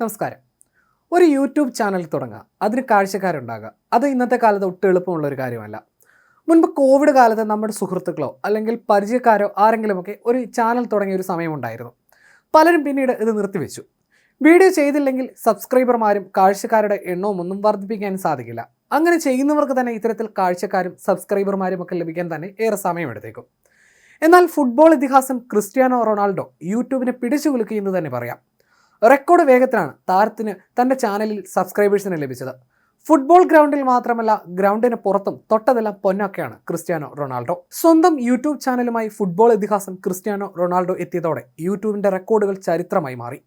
നമസ്കാരം. ഒരു YouTube channel തുടങ്ങുക അതിന് കാഴ്ചക്കാരുണ്ടാകുക അത് ഇന്നത്തെ കാലത്ത് ഒട്ടും എളുപ്പമുള്ള ഒരു കാര്യമല്ല. മുൻപ് കോവിഡ് കാലത്ത് നമ്മുടെ സുഹൃത്തുക്കളോ അല്ലെങ്കിൽ പരിചയക്കാരോ ആരെങ്കിലുമൊക്കെ ഒരു ചാനൽ തുടങ്ങിയ ഒരു സമയമുണ്ടായിരുന്നു. പലരും പിന്നീട് ഇത് നിർത്തിവെച്ചു. വീഡിയോ ചെയ്തില്ലെങ്കിൽ സബ്സ്ക്രൈബർമാരും കാഴ്ചക്കാരുടെ എണ്ണവും ഒന്നും വർദ്ധിപ്പിക്കാൻ സാധിക്കില്ല. അങ്ങനെ ചെയ്യുന്നവർക്ക് തന്നെ ഇത്തരത്തിൽ കാഴ്ചക്കാരും സബ്സ്ക്രൈബർമാരും ഒക്കെ ലഭിക്കാൻ തന്നെ ഏറെ സമയമെടുത്തേക്കും. എന്നാൽ ഫുട്ബോൾ ഇതിഹാസം ക്രിസ്ത്യാനോ റൊണാൾഡോ യൂട്യൂബിനെ പിടിച്ചു കുലുക്കിയെന്ന് തന്നെ പറയാം. റെക്കോർഡ് വേഗത്തിലാണ് താരത്തിന് തന്റെ ചാനലിൽ സബ്സ്ക്രൈബേഴ്സിന് ലഭിച്ചത്. ഫുട്ബോൾ ഗ്രൗണ്ടിൽ മാത്രമല്ല ഗ്രൗണ്ടിന് പുറത്തും തൊട്ടതെല്ലാം പൊന്നൊക്കെയാണ് ക്രിസ്ത്യാനോ റൊണാൾഡോ. സ്വന്തം യൂട്യൂബ് ചാനലുമായി ഫുട്ബോൾ ഇതിഹാസം ക്രിസ്ത്യാനോ റൊണാൾഡോ എത്തിയതോടെ യൂട്യൂബിന്റെ റെക്കോർഡുകൾ ചരിത്രമായി മാറി.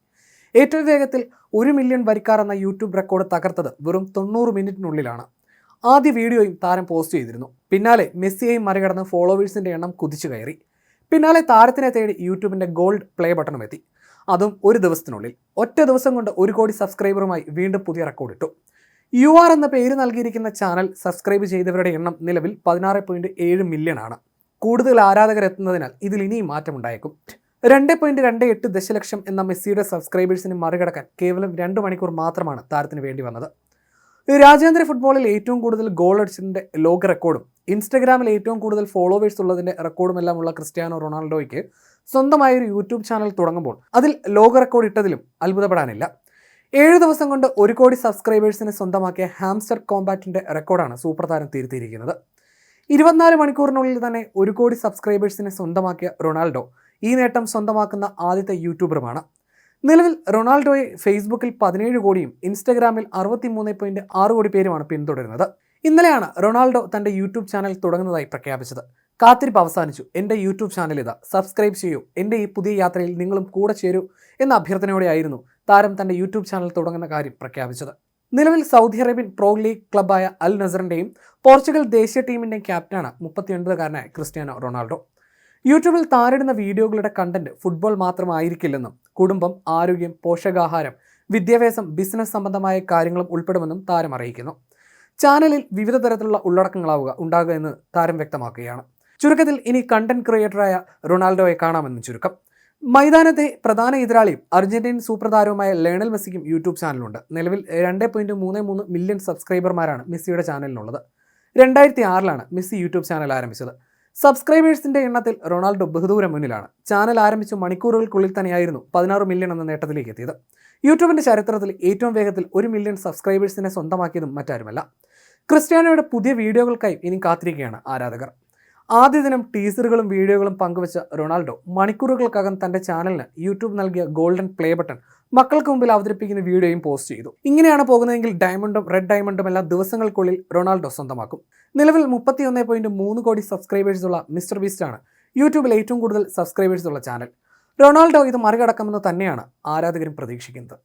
ഏറ്റവും വേഗത്തിൽ ഒരു മില്യൺ വരിക്കാർ എന്ന യൂട്യൂബ് റെക്കോർഡ് തകർത്തത് വെറും തൊണ്ണൂറ് മിനിറ്റിനുള്ളിലാണ്. ആദ്യ വീഡിയോയും താരം പോസ്റ്റ് ചെയ്തിരുന്നു. പിന്നാലെ മെസ്സിയെയും മറികടന്ന് ഫോളോവേഴ്സിന്റെ എണ്ണം കുതിച്ചു കയറി. പിന്നാലെ താരത്തിനെ തേടി യൂട്യൂബിന്റെ ഗോൾഡ് പ്ലേ ബട്ടണും എത്തി. അതും ഒരു ദിവസത്തിനുള്ളിൽ. ഒറ്റ ദിവസം കൊണ്ട് ഒരു കോടി സബ്സ്ക്രൈബറുമായി വീണ്ടും പുതിയ റെക്കോർഡ് ഇട്ടു. യു ആർ എന്ന പേര് നൽകിയിരിക്കുന്ന ചാനൽ സബ്സ്ക്രൈബ് ചെയ്തവരുടെ എണ്ണം നിലവിൽ പതിനാറ് പോയിന്റ് ഏഴ് മില്യൺ ആണ്. കൂടുതൽ ആരാധകർ എത്തുന്നതിനാൽ ഇതിൽ ഇനിയും മാറ്റമുണ്ടായേക്കും. രണ്ട് പോയിന്റ് രണ്ട് എട്ട് ദശലക്ഷം എന്ന മെസ്സിയുടെ സബ്സ്ക്രൈബേഴ്സിനെ മറികടക്കാൻ കേവലം രണ്ട് മണിക്കൂർ മാത്രമാണ് താരത്തിന് വേണ്ടി വന്നത്. രാജ്യാന്തര ഫുട്ബോളിൽ ഏറ്റവും കൂടുതൽ ഗോൾ അടിച്ചതിന്റെ ലോക റെക്കോർഡും ഇൻസ്റ്റഗ്രാമിൽ ഏറ്റവും കൂടുതൽ ഫോളോവേഴ്സ് ഉള്ളതിന്റെ റെക്കോർഡും എല്ലാം ഉള്ള ക്രിസ്ത്യാനോ റൊണാൾഡോയ്ക്ക് സ്വന്തമായ ഒരു യൂട്യൂബ് ചാനൽ തുടങ്ങുമ്പോൾ അതിൽ ലോക റെക്കോർഡ് ഇട്ടതിലും അത്ഭുതപ്പെടാനില്ല. ഏഴ് ദിവസം കൊണ്ട് ഒരു കോടി സബ്സ്ക്രൈബേഴ്സിനെ സ്വന്തമാക്കിയ ഹാംസ്റ്റർ കോമ്പാറ്റിന്റെ റെക്കോർഡാണ് സൂപ്പർ താരം തിരുത്തിയിരിക്കുന്നത്. ഇരുപത്തിനാല് മണിക്കൂറിനുള്ളിൽ തന്നെ ഒരു കോടി സബ്സ്ക്രൈബേഴ്സിനെ സ്വന്തമാക്കിയ റൊണാൾഡോ ഈ നേട്ടം സ്വന്തമാക്കുന്ന ആദ്യത്തെ യൂട്യൂബറുമാണ്. നിലവിൽ റൊണാൾഡോയെ ഫേസ്ബുക്കിൽ പതിനേഴ് കോടിയും ഇൻസ്റ്റഗ്രാമിൽ അറുപത്തിമൂന്ന് പോയിന്റ് ആറ് കോടി പേരുമാണ് പിന്തുടരുന്നത്. ഇന്നലെയാണ് റൊണാൾഡോ തന്റെ യൂട്യൂബ് ചാനൽ തുടങ്ങുന്നതായി പ്രഖ്യാപിച്ചത്. കാത്തിരിപ്പ് അവസാനിച്ചു. എന്റെ യൂട്യൂബ് ചാനൽ ഇതാ. സബ്സ്ക്രൈബ് ചെയ്യൂ. എന്റെ ഈ പുതിയ യാത്രയിൽ നിങ്ങളും കൂടെ ചേരൂ എന്ന അഭ്യർത്ഥനയോടെയായിരുന്നു താരം തന്റെ യൂട്യൂബ് ചാനൽ തുടങ്ങുന്ന കാര്യം പ്രഖ്യാപിച്ചത്. നിലവിൽ സൗദി അറേബ്യൻ പ്രോ ലീഗ് ക്ലബായ അൽ നസറിന്റെയും പോർച്ചുഗൽ ദേശീയ ടീമിന്റെയും ക്യാപ്റ്റനാണ് മുപ്പത്തിയൊൻപതുകാരനായ ക്രിസ്ത്യാനോ റൊണാൾഡോ. യൂട്യൂബിൽ താരിടുന്ന വീഡിയോകളുടെ കണ്ടന്റ് ഫുട്ബോൾ മാത്രമായിരിക്കില്ലെന്നും കുടുംബം ആരോഗ്യം പോഷകാഹാരം വിദ്യാഭ്യാസം ബിസിനസ് സംബന്ധമായ കാര്യങ്ങളും ഉൾപ്പെടുമെന്നും താരം അറിയിക്കുന്നു. ചാനലിൽ വിവിധ തരത്തിലുള്ള ഉള്ളടക്കങ്ങളാവുക ഉണ്ടാകുക എന്ന് താരം വ്യക്തമാക്കുകയാണ്. ചുരുക്കത്തിൽ ഇനി കണ്ടന്റ് ക്രിയേറ്ററായ റൊണാൾഡോയെ കാണാമെന്ന് ചുരുക്കം. മൈതാനത്തെ പ്രധാന എതിരാളിയും അർജന്റീൻ സൂപ്പർ താരവുമായ ലേണൽ മെസ്സിക്കും യൂട്യൂബ് ചാനലുണ്ട്. നിലവിൽ രണ്ട് പോയിന്റ് മൂന്ന് മൂന്ന് മില്യൺ സബ്സ്ക്രൈബർമാരാണ് മെസ്സിയുടെ ചാനലിനുള്ളത്. രണ്ടായിരത്തി ആറിലാണ് മെസ്സി യൂട്യൂബ് ചാനൽ ആരംഭിച്ചത്. സബ്സ്ക്രൈബേഴ്സിന്റെ എണ്ണത്തിൽ റൊണാൾഡോ ബഹുദൂരം മുന്നിലാണ്. ചാനൽ ആരംഭിച്ച മണിക്കൂറുകൾക്കുള്ളിൽ തന്നെയായിരുന്നു പതിനാറ് മില്യൺ എന്ന നേട്ടത്തിലേക്ക് എത്തിയത്. യൂട്യൂബിന്റെ ചരിത്രത്തിൽ ഏറ്റവും വേഗത്തിൽ ഒരു മില്യൺ സബ്സ്ക്രൈബേഴ്സിനെ സ്വന്തമാക്കിയതും മറ്റാരുമല്ല. ക്രിസ്ത്യാനോയുടെ പുതിയ വീഡിയോകൾക്കായി ഇനി കാത്തിരിക്കുകയാണ് ആരാധകർ. ആദ്യ ദിനം ടീസറുകളും വീഡിയോകളും പങ്കുവച്ച റൊണാൾഡോ മണിക്കൂറുകൾക്കകം തന്റെ ചാനലിന് യൂട്യൂബ് നൽകിയ ഗോൾഡൻ പ്ലേ ബട്ടൺ മക്കൾക്ക് മുമ്പിൽ അവതരിപ്പിക്കുന്ന വീഡിയോയും പോസ്റ്റ് ചെയ്തു. ഇങ്ങനെയാണ് പോകുന്നതെങ്കിൽ ഡയമണ്ടും റെഡ് ഡയമണ്ടും എല്ലാം ദിവസങ്ങൾക്കുള്ളിൽ റൊണാൾഡോ സ്വന്തമാക്കും. നിലവിൽ മുപ്പത്തിയൊന്ന് പോയിന്റ് മൂന്ന് കോടി സബ്സ്ക്രൈബേഴ്സ് ഉള്ള മിസ്റ്റർ ബീസ്റ്റ് ആണ് യൂട്യൂബിൽ ഏറ്റവും കൂടുതൽ സബ്സ്ക്രൈബേഴ്സ് ഉള്ള ചാനൽ. റൊണാൾഡോ ഇത് മറികടക്കുമെന്ന് തന്നെയാണ് ആരാധകരും പ്രതീക്ഷിക്കുന്നത്.